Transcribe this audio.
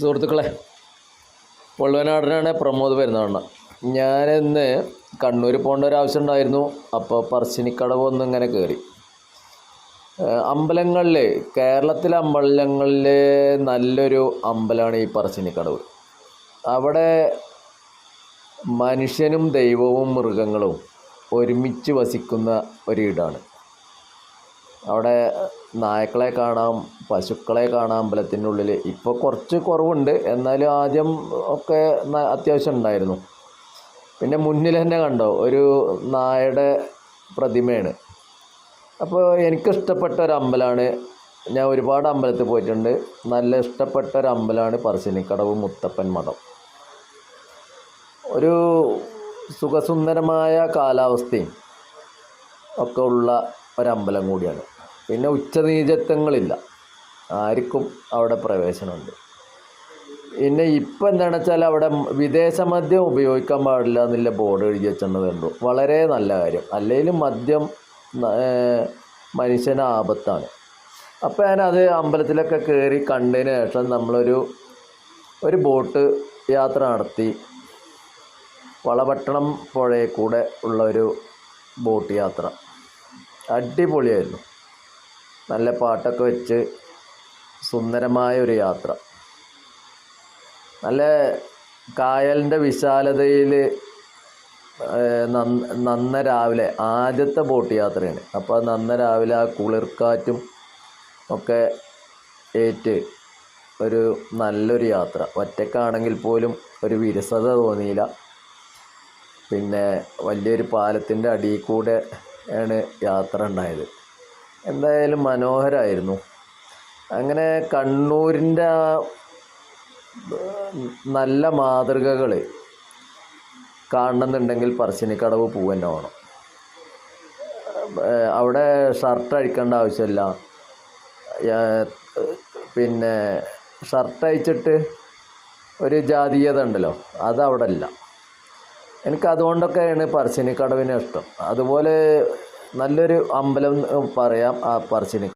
സുഹൃത്തുക്കളെ പൊള്ളുവനാടനാണ് പ്രമോദ് പെരുന്നാളിന് ഞാനിന്ന് കണ്ണൂർ പോകേണ്ട ഒരു ആവശ്യം ഉണ്ടായിരുന്നു. അപ്പോൾ പറശ്ശിനിക്കടവ് ഒന്ന് ഇങ്ങനെ കയറി. അമ്പലങ്ങളിൽ കേരളത്തിലെ അമ്പലങ്ങളിൽ നല്ലൊരു അമ്പലമാണ് ഈ പറശ്ശിനിക്കടവ്. അവിടെ മനുഷ്യനും ദൈവവും മൃഗങ്ങളും ഒരുമിച്ച് വസിക്കുന്ന ഒരിടാണ്. അവിടെ നായ്ക്കളെ കാണാം പശുക്കളെ കാണാം അമ്പലത്തിന്റെ ഉള്ളിൽ. ഇപ്പോൾ കുറച്ച് കുറവുണ്ട്. എന്നാലും ആദ്യം ഒക്കെ അത്യാവശ്യം ഉണ്ടായിരുന്നു. പിന്നെ മുന്നിൽ തന്നെ കണ്ടോ ഒരു നായയുടെ പ്രതിമയാണ്. അപ്പോൾ എനിക്കിഷ്ടപ്പെട്ട ഒരു അമ്പലമാണ്. ഞാൻ ഒരുപാട് അമ്പലത്തിൽ പോയിട്ടുണ്ട്. നല്ല ഇഷ്ടപ്പെട്ട ഒരു അമ്പലമാണ് പറശ്ശിനിക്കടവ് മുത്തപ്പൻ മഠം. ഒരു സുഖസുന്ദരമായ കാലാവസ്ഥയും ഒക്കെ ഉള്ള ഒരമ്പലം കൂടിയാണ്. പിന്നെ ഉച്ചനീചത്വങ്ങളില്ല ആർക്കും അവിടെ പ്രവേശനമുണ്ട്. പിന്നെ ഇപ്പം എന്താണെന്ന് വെച്ചാൽ അവിടെ വിദേശ മദ്യം ഉപയോഗിക്കാൻ പാടില്ല എന്നുള്ള ബോർഡ് എഴുതി വെച്ചെന്ന് കണ്ടു. വളരെ നല്ല കാര്യം. അല്ലെങ്കിലും മദ്യം മനുഷ്യന് ആപത്താണ്. അപ്പോൾ ഞാനത് അമ്പലത്തിലൊക്കെ കയറി കണ്ടതിന് ശേഷം നമ്മളൊരു ഒരു ബോട്ട് യാത്ര നടത്തി വളപട്ടണം പുഴയിൽ കൂടെ ഉള്ള ഒരു ബോട്ട് യാത്ര. അടിപൊളിയായിരുന്നു. നല്ല പാട്ടൊക്കെ വെച്ച് സുന്ദരമായ ഒരു യാത്ര. നല്ല കായലിന്റെ വിശാലതയിൽ നന്ന രാവിലെ ആദ്യത്തെ ബോട്ട് യാത്രയാണ്. അപ്പോൾ നന്ന രാവിലെ ആ കുളിർക്കാറ്റും ഒക്കെ ഏറ്റ് ഒരു നല്ലൊരു യാത്ര. ഒറ്റക്കാണെങ്കിൽ പോലും ഒരു വിരസത തോന്നിയില്ല. പിന്നെ വലിയൊരു പാലത്തിന്റെ അടിയിൽ കൂടെ ആണ് യാത്ര ഉണ്ടായത്. എന്തായാലും മനോഹരമായിരുന്നു അങ്ങനെ കണ്ണൂരിന്റെ നല്ല മാതൃകകൾ കാണണമെന്നുണ്ടെങ്കിൽ പറശ്ശിനിക്കടവ് പൂവന്നെ വേണം അവിടെ ഷർട്ട് അഴിക്കേണ്ട ആവശ്യമില്ല. പിന്നെ ഷർട്ട് അഴിച്ചിട്ട് ഒരു ജാതീയത ഉണ്ടല്ലോ അതവിടെ ഇല്ല. എനിക്ക് അതുകൊണ്ടൊക്കെയാണ് പറശ്ശിനിക്കടവിനെ ഇഷ്ടം. അതുപോലെ നല്ലൊരു അമ്പലം പറയാം ആ പറശ്ശിനി